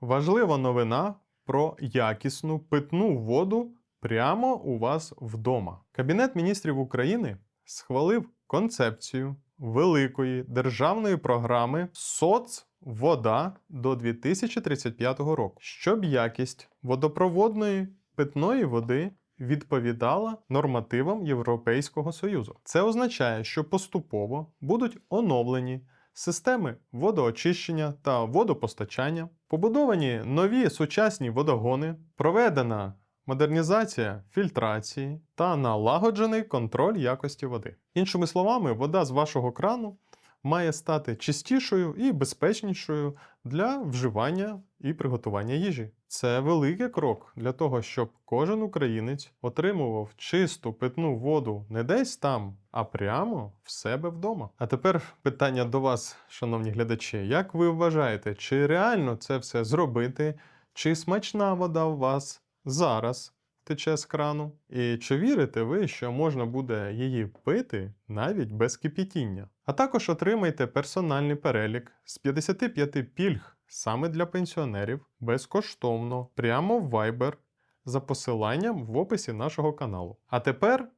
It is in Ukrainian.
Важлива новина про якісну питну воду прямо у вас вдома. Кабінет міністрів України схвалив концепцію великої державної програми Соцвода до 2035 року, щоб якість водопроводної питної води відповідала нормативам Європейського Союзу. Це означає, що поступово будуть оновлені системи водоочищення та водопостачання, побудовані нові сучасні водогони, проведена модернізація фільтрації та налагоджений контроль якості води. Іншими словами, вода з вашого крану має стати чистішою і безпечнішою для вживання і приготування їжі. Це великий крок для того, щоб кожен українець отримував чисту питну воду не десь там, а прямо в себе вдома. А тепер питання до вас, шановні глядачі: як ви вважаєте, чи реально це все зробити? Чи смачна вода у вас зараз тече з крану? І чи вірите ви, що можна буде її пити навіть без кипітіння? А також отримайте персональний перелік з 55 пільг саме для пенсіонерів безкоштовно прямо в Viber за посиланням в описі нашого каналу. А тепер